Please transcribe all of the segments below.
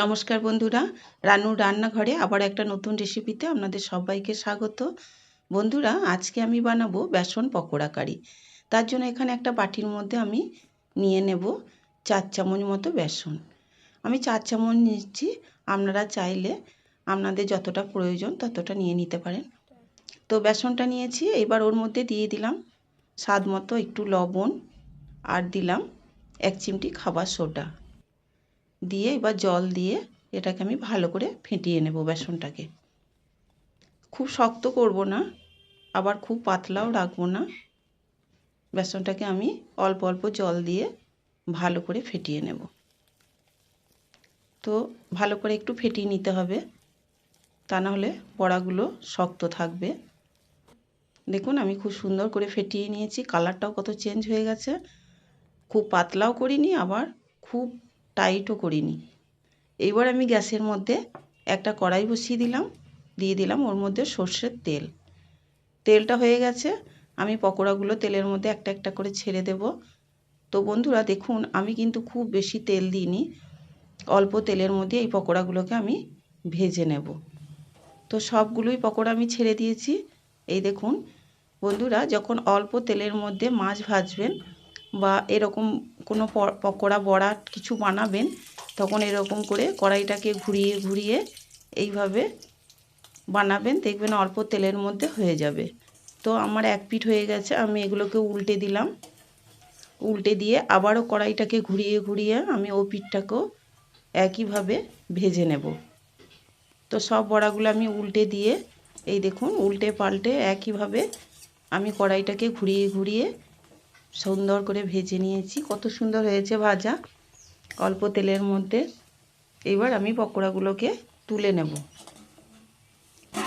নমস্কার বন্ধুরা। রানুর রান্নাঘরে আবার একটা নতুন রেসিপিতে আপনাদের সবাইকে স্বাগত। বন্ধুরা, আজকে আমি বানাবো বেসন পকোড়া কারি। তার জন্য এখানে একটা বাটির মধ্যে আমি নিয়ে নেব চার চামচ মতো বেসন। আমি চার চামচ নিচ্ছি। আপনারা চাইলে আপনাদের যতটা প্রয়োজন ততটা নিয়ে নিতে পারেন। তো বেসনটা নিয়েছি। এবার ওর মধ্যে দিয়ে দিলাম স্বাদ মতো একটু লবণ আর দিলাম এক চিমটি খাবার সোডা। দিয়ে এবার জল দিয়ে এটাকে আমি ভালো করে ফেটিয়ে নেব বেসনটাকে। খুব শক্ত করব না, আবার খুব পাতলাও রাখব না। বেসনটাকে আমি অল্প অল্প জল দিয়ে ভালো করে ফেটিয়ে নেব। তো ভালো করে একটু ফেটিয়ে নিতে হবে, তা নাহলে বড়াগুলো শক্ত থাকবে। দেখুন, আমি খুব সুন্দর করে ফেটিয়ে নিয়েছি, কালারটাও কত চেঞ্জ হয়ে গেছে। খুব পাতলাও করিনি, আবার খুব টাইটও করিনি। এইবার আমি গ্যাসের মধ্যে একটা কড়াই বসিয়ে দিলাম, দিয়ে দিলাম ওর মধ্যে সর্ষের তেল। তেলটা হয়ে গেছে, আমি পকোড়াগুলো তেলের মধ্যে একটা একটা করে ছেড়ে দেব। তো বন্ধুরা, দেখুন, আমি কিন্তু খুব বেশি তেল দিইনি, অল্প তেলের মধ্যে এই পকোড়াগুলোকে আমি ভেজে নেব। তো সবগুলোই পকোড়া আমি ছেড়ে দিয়েছি। এই দেখুন, বন্ধুরা, যখন অল্প তেলের মধ্যে মাছ ভাজবেন বা এরকম কোনো পকোড়া বড়া কিছু বানাবেন, তখন এরকম করে কড়াইটাকে ঘুরিয়ে ঘুরিয়ে এইভাবে বানাবেন, দেখবেন অল্প তেলের মধ্যে হয়ে যাবে। তো আমার এক পিঠ হয়ে গেছে, আমি এগুলোকে উল্টে দিলাম। উল্টে দিয়ে আবারও কড়াইটাকে ঘুরিয়ে ঘুরিয়ে আমি ও পিঠটাকেও একইভাবে ভেজে নেব। তো সব বড়াগুলো আমি উল্টে দিয়ে, এই দেখুন, উল্টে পাল্টে একইভাবে আমি কড়াইটাকে ঘুরিয়ে ঘুরিয়ে সুন্দর করে ভেজে নিয়েছি। কত সুন্দর হয়েছে ভাজা। অল্প তেলের মধ্যে। এবার আমি পকোড়াগুলোকে তুলে নেব।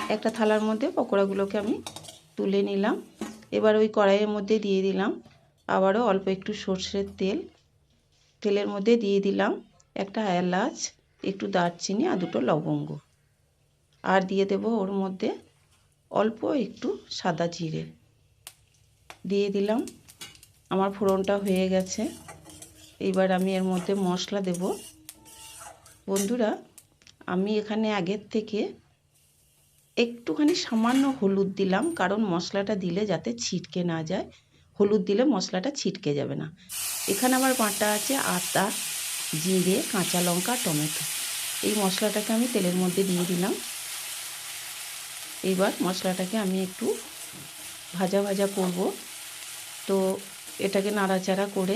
একটা থালার মধ্যে পকোড়াগুলোকে আমি তুলে নিলাম। এবার ওই কড়াইয়ের মধ্যে দিয়ে দিলাম আবারও অল্প একটু সর্ষের তেল। তেলের মধ্যে দিয়ে দিলাম একটা এলাচ, একটু দারচিনি আর দুটো লবঙ্গ। আর দিয়ে দেব ওর মধ্যে অল্প একটু সাদা জিরে। দিয়ে দিলাম আমার ফোড়নটা হয়ে গেছে। এইবার আমি এর মধ্যে মশলা দেব। বন্ধুরা, আমি এখানে আগের থেকে একটুখানি সামান্য হলুদ দিলাম, কারণ মশলাটা দিলে যাতে ছিটকে না যায়। হলুদ দিলে মশলাটা ছিটকে যাবে না। এখানে আমার বাটা আছে আদা, জিরে, কাঁচা লঙ্কা, টমেটো। এই মশলাটাকে আমি তেলের মধ্যে দিয়ে দিলাম। এইবার মশলাটাকে আমি একটু ভাজা ভাজা করব। তো এটাকে নাড়াচাড়া করে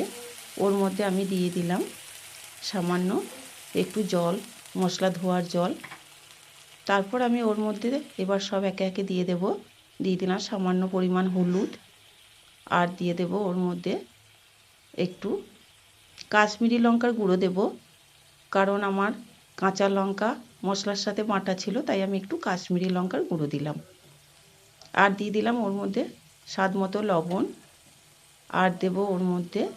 ওর মধ্যে আমি দিয়ে দিলাম সামান্য একটু জল, মশলা ধোয়ার জল। তারপর আমি ওর মধ্যে এবার সব একে একে দিয়ে দেব। দিয়ে দিলাম সামান্য পরিমাণ হলুদ আর দিয়ে দেব ওর মধ্যে একটু কাশ্মীরি লঙ্কার গুঁড়ো দেব। কারণ আমার কাঁচা লঙ্কা মশলার সাথে বাটা ছিল, তাই আমি একটু কাশ্মীরি লঙ্কার গুঁড়ো দিলাম। আর দিয়ে দিলাম ওর মধ্যে স্বাদ মতো লবণ। আর দেব ওর মধ্যে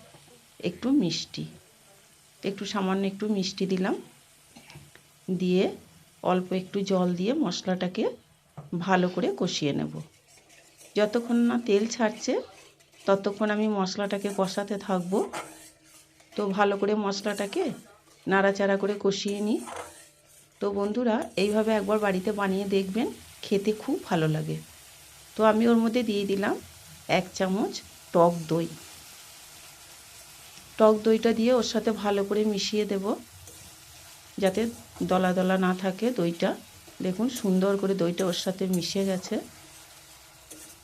একটু মিষ্টি। একটু সামান্য একটু মিষ্টি দিলাম। দিয়ে অল্প একটু জল দিয়ে মশলাটাকে ভালো করে কষিয়ে নেব। যতক্ষণ না তেল ছাড়ছে, ততক্ষণ আমি মশলাটাকে কষাতে থাকব। তো ভালো করে মশলাটাকে নাড়াচাড়া করে কষিয়ে নিই। তো বন্ধুরা, এইভাবে একবার বাড়িতে বানিয়ে দেখবেন, খেতে খুব ভালো লাগে। তো আমি ওর মধ্যে দিয়ে দিলাম এক চামচ টক দই। টক দইটা দিয়ে ওর সাথে ভালো করে মিশিয়ে দেব। যাতে দলা দলা না থাকে দইটা। দেখুন সুন্দর করে দইটা ওর সাথে মিশে গেছে।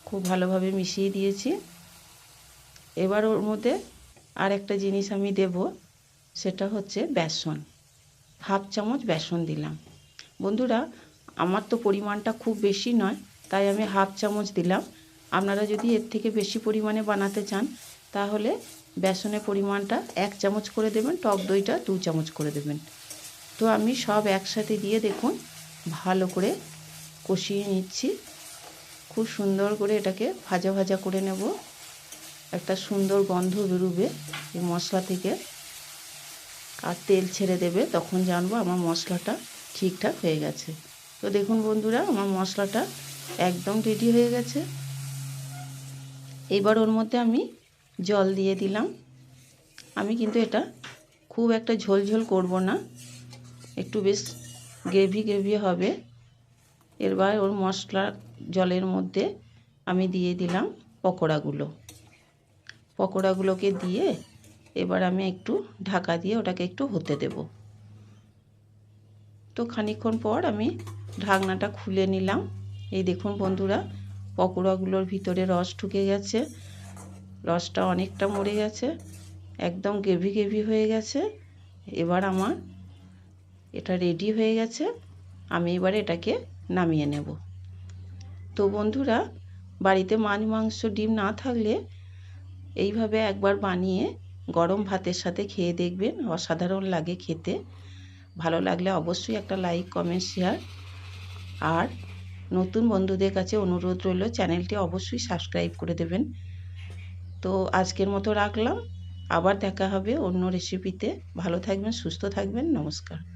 খুব ভালোভাবে মিশিয়ে দিয়েছি। এবার ওর মধ্যে আর একটা জিনিস আমি দেব, সেটা হচ্ছে বেসন। হাফ চামচ বেসন দিলাম। বন্ধুরা, আমার তো পরিমাণটা খুব বেশি নয়, তাই আমি হাফ চামচ দিলাম। আপনারা যদি এর থেকে বেশি পরিমাণে বানাতে চান, তাহলে বেসনের পরিমাণটা এক চামচ করে দেবেন, টক দইটা দু চামচ করে দেবেন। তো আমি সব একসাথে দিয়ে দেখুন, ভালো করে কষিয়ে নিচ্ছি। খুব সুন্দর করে এটাকে ভাজা ভাজা করে নেব। একটা সুন্দর গন্ধ বেরোবে এই মশলা থেকে। আর তেল ছেড়ে দেবে, তখন জানব আমার মশলাটা ঠিকঠাক হয়ে গেছে। তো দেখুন বন্ধুরা, আমার মশলাটা একদম রেডি হয়ে গেছে। এবার ওর মধ্যে আমি জল দিয়ে দিলাম। আমি কিন্তু এটা খুব একটা ঝোল ঝোল করব না। একটু বেশ গ্রেভি গ্রেভি হবে। এবার ওর মশলা জলের মধ্যে আমি দিয়ে দিলাম পকোড়াগুলো। পকোড়াগুলোকে দিয়ে এবার আমি একটু ঢাকা দিয়ে ওটাকে একটু হতে দেব। তো খানিকক্ষণ পর আমি ঢাকনাটা খুলে নিলাম। এই দেখুন বন্ধুরা পকোড়াগুলোর ভিতরে রস ঢুকে গেছে। রসটা অনেকটা মরে গেছে। একদম গ্রেভি গ্রেভি হয়ে গেছে। এবার আমার এটা রেডি হয়ে গেছে। আমি এবার এটাকে নামিয়ে নেব। তো বন্ধুরা, বাড়িতে মাছ, মাংস, ডিম না থাকলে এইভাবে একবার বানিয়ে গরম ভাতের সাথে খেয়ে দেখবেন। অসাধারণ লাগে খেতে। ভালো লাগলে অবশ্যই একটা লাইক কমেন্ট শেয়ার আর নতুন বন্ধুদের কাছে অনুরোধ রইল, চ্যানেলটি অবশ্যই সাবস্ক্রাইব করে দেবেন। তো আজকের মতো রাখলাম। আবার দেখা হবে অন্য রেসিপিতে ভালো থাকবেন, সুস্থ থাকবেন। নমস্কার।